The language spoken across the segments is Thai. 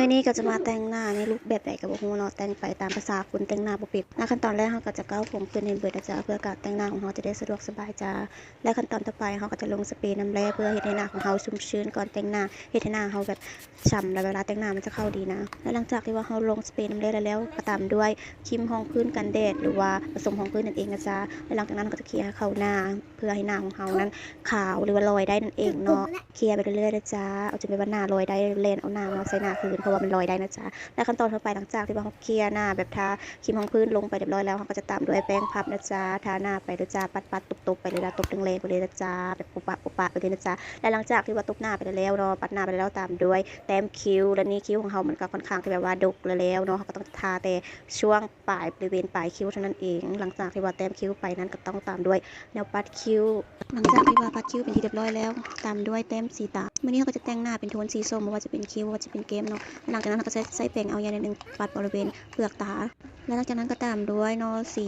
มื่อนี้ก็จะมาแต่งหน้าในรูปแบบใดกับฮูเนาะแต่งไปตามภาษาคนแต่งหน้าบ่เป็ดและขั้นตอนแรกเราก็จะเก้าผมขึ้นในเบิดนะจ๊ะเพื่อการแต่งหน้าของเราจะได้สะดวกสบายจ้าและขั้นตอนต่อไปเราก็จะลงสเปรย์น้ำแร่เพื่อเฮ็ดให้หน้าของเราชุ่มชื้นก่อนแต่งหน้าเฮ็ดให้หน้าเราแบบฉ่ำแล้วเวลาแต่งหน้ามันจะเข้าดีนะ และหลังจากที่ว่าเราลงสเปรย์น้ำแร่แล้วแล้วก็ตามด้วยครีมรองพื้นกันแดดหรือว่าผสมรองพื้นนั่นเองนะจ๊ะและหลังจากนั้นเราก็จะเคลียร์เข้าหน้า เพื่อให้หน้าของเรานั้นขาวหรือว่าลอยได้นั่นเองเนาะเคลียร์ไปเรื่อยๆนะจ๊ะเอาจนเป็นว่าหน้าลอยได้เลนเอาหน้ามาใส่หน้าคืนราะว่ามันลอยได้นะจ๊ะและขั้นตอนต่อไปหลังจากที่ว่าเราเคลียร์หน้าแบบทาครีมรองพื้นลงไปเรียบร้อยแล้วเราก็จะตามด้วยแป้งพับนะจ๊ะทาหน้าไปนะจ๊ะปัดๆตุบๆไปเลยนะตบแรงๆไปเลยนะจ๊ะแบบปุบปะปุบปะไปเลยนะจ๊ะและหลังจากที่ว่าตบหน้าไปแล้วเนาะปัดหน้าไปแล้วตามด้วยแต้มคิ้วและนี่คิ้วของเรามันก็ค่อนข้างที่แบบว่าดกแล้วเนาะเราก็ต้องทาแต่ช่วงปลายบริเวณปลายคิ้วเท่านั้นเอง หลังจากที่ว่าแต้มคิ้วไปนั้นก็ต้องตามด้วยแนวปัดคิ้ว หลังจากที่ว่าปัดคิ้วเป็นที่เรียบร้อยแล้ว ตามด้วยแต้มสีตาวันนี้เราก็จะแต่งหน้าเป็นโทนสีส้มไม่ว่าจะเป็นคิ้วว่าจะเป็นเกมเนาะหลังจากนั้นเราก็ใช้ใส่แป้งเอายาในหนึ่งปัดบริเวณเปลือกตา แล้วหลังจากนั้นก็ตามด้วยนอสี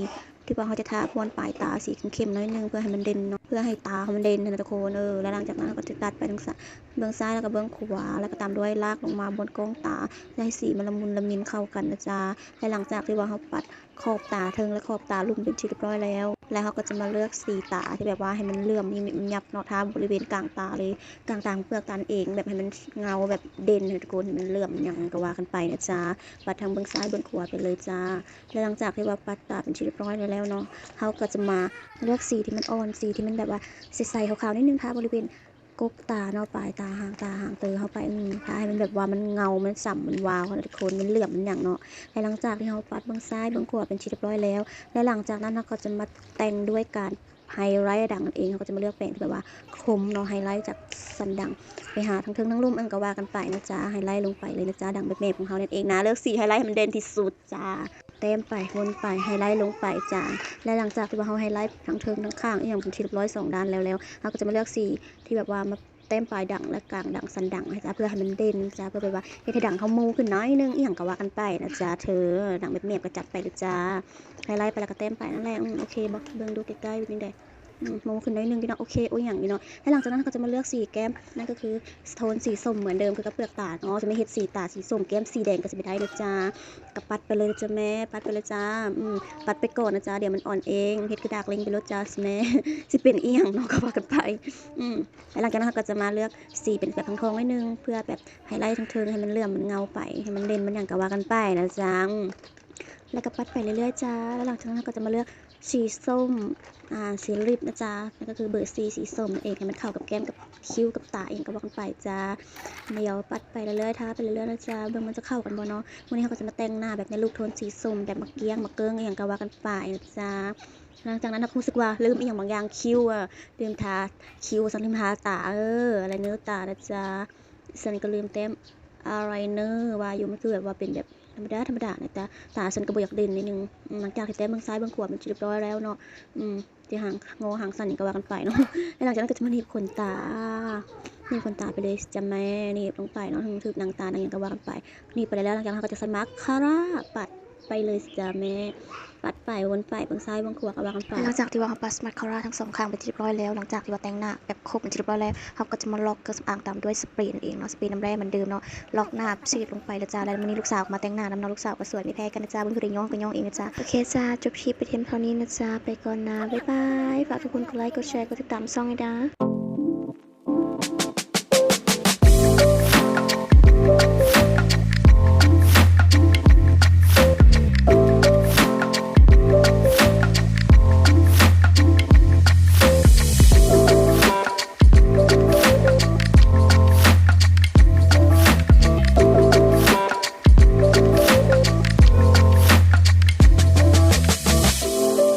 ที่ว่าเขาจะทาพวนปลายตาสีเข้มๆน้อยนึงเพื่อให้มันเด่นเนาะ พื่อให้ตาเขามันเด่นนะทุกคนเออแล้วหลังจากนั้นเราก็จะตัดไปทางซ้ายเบื้องซ้ายแล้วก็เบื้องขวา แล้วก็ตามด้วยลากลงมาบนก้องตาให้สีมันละมุนละมินเข้ากันนะจ๊ะและหลังจากที่ว่าเขาปัดขอบตาเทิงและขอบตาลุ่มเป็นที่เรียบร้อยแล้ว แล้วเขาก็จะมาเลือกสีตาที่แบบว่าให้มันเลื่อมมีมันยับเนาะท่าบริเวณกลางตาเลยกลางๆเปลือกตาเอง แบบให้มันเงาแบบเด่นนะทุกคนให้มันเลื่อมอย่างก็ว่ากันไปนะจ๊ะปัดทางเบื้องซ้ายเบื้องขวาไปเลยจ้าและหลังจากที่ว่าปัดตาเป็นที่เรียบร้อยแล้วเนาะเขาก็จะมาเลือกสีที่มันอ่อนสีที่มันแบบว่าใสๆขาวๆนิดนึงทาบริเวณกกตาเนาะปลายตาหางตาหางเตอเข้าไปอืมทาให้มันแบบว่ามันเงา มันส่มมันวาวนะทุกคนมันเหลื่อมมันอย่างเนาะและหลังจากที่เราปัดเบื้องซ้ายเบื้องขวาเป็นชิ้นเรียบร้อยแล้ว และหลังจากนั้นเราก็จะมาแต่งด้วยการ ไฮไลท์ดังนั่นเองเขาก็จะมาเลือกแป้งที่แบบว่าคมเนาะไฮไลท์จากสันดังไปหาทั้งเทิงทั้งลุ่มอันก็ว่ากันไปนะจ๊ะไฮไลท์ลงไปเลยนะจ๊ะดังแบบเมฟของเขานั่นเองนะเลือกสีไฮไลท์ให้มันเด่นที่สุดจ้าเต็มไปวนไปไฮไลท์ลงไปจ้าและหลังจากที่ว่าเขาไฮไลท์ทั้งเทิงทั้งข้างอย่างเป็นที่เรียบร้อยสองด้านแล้วแล้วเราก็จะมาเลือกสีที่แบบว่ามาเต็มปลายดังและกลางดังสันดังนะจ๊ะเพื่อให้มันเด่นจ้าเพื่อแบบว่าให้ดังเขามูขึ้นน้อยนึงอีหยังก็ว่ากันไปนะจ๊ะเธอดังแบบเมฟก็จัดไปเลยจ้าไฮไลท์ไปแล้วก็เต็มไปนั่นแหละโอเคบอกเบิ่งดูใกล้ๆเป็นยังไง มมูขึ้นน้อยนึงพี่น้องโอเคโอ้ยอย่างนี้เนาะและหลังจากนั้นก็จะมาเลือกสีแก้มนั่นก็คือโทนสีส้มเหมือนเดิมคือกับเปลือกตาเนาะจะไม่เฮ็ดสีตาสีส้มแก้มสีแดงก็จะไม่ได้นะจ๊ะกับปัดไปเลยจ้ะแม่ปัดไปเลยจ้าอืมปัดไปก่อนนะจ๊ะเดี๋ยวมันอ่อนเองเฮ็ดกระดากเลิงไปรถจ้าแม่สิเป็นอียงเนาะก็ว่ากันไปอืมและหลังจากนั้นก็จะมาเลือกสีเป็นแบบทองๆไว้นึงเพื่อแบบไฮไลท์ทั้งเทิงให้มันเหลื่อมมันเงาไปให้มันเด่นมันอย่างก็ว่ากันไปนะจ๊ะแล้วก็ปัดไปเรื่อยๆจ้า แล้วหลังจากนั้นก็จะมาเลือก สีส้ม อ่า สีลิปนะจ๊ะนั่นก็คือเบอร์สีสีส้มนั่นเองให้มันเข้ากับแก้มกับคิ้วกับตาเองก็ว่ากันไปจ้าเดี๋ยวปัดไปเรื่อยๆทาไปเรื่อยๆนะจ๊ะเบิ่งมันจะเข้ากันบ่เนาะ วันนี้เขาก็จะมาแต่งหน้าแบบในลูกโทนสีส้มแบบมะเกี้ยงมะเกิงอย่างก็ว่ากันไปนะจ๊ะหลังจากนั้นเรารู้สึกว่าลืมอีกอย่างบางอย่างคิ้วอะลืมทาคิ้วสันลืมทาตาเอออะไรเนื้อตานะจ๊ะสันก็ลืมเต็ม อะไรเนอร์ว่าอยู่มันคือแบบว่าเป็นแบบธรรมดาธรรมดานะจ๊ะตาฉันก็บอยากเด่นนิดนึงหลังจากที่แต้มเบื้องซ้ายเบื้องขวามันเรียบร้อยแล้วเนาะอืมที่หางงอหางสั้นนี่ก็ว่ากันไปเนาะแล้วหลังจากนั้นก็จะมาหนีบขนตาหนีบขนตาไปเลยจะแม่หนีบลงไปเนาะถึงถึกนางตานางอย่างก็ว่ากันไปหนีบไปแล้วหลังจากนั้นก็จะใส่มาสคาร่าปัด ไปเลยจ้ะแม่ ปัดไปวนไปบางซ้ายบางขวาก็ว่ากันไปหลังจากที่ว่าเราปัดมาสคาร่าทั้งสองข้างไปนที่เรียบร้อยแล้ว หลังจากที่ว่าแต่งหน้าแบบครบเป็นที่เรียบร้อยแล้วเราก็จะมาล็อกเครื่องสำอางตามด้วยสเปรย์นั่นเองเนาะสเปรย์น้ำแร่เหมือนเดิมเนาะล็อกหน้าฉีดลงไปแล้วจ้าแล้ววันนี้ลูกสาวมาแต่งหน้าน้ำเน้องลูกสาวก็สวยไม่แพ้กันนะจ้าเพิ่งเคยย่องก็ย่องเองนะจ้าโอเคจ้าจบคลิปไปเพียงเท่านี้นะจ้าไปก่อนนะบ๊ายบายฝากทุกคนกดไลค์กดแชร์กดติดตามช่องให้นะ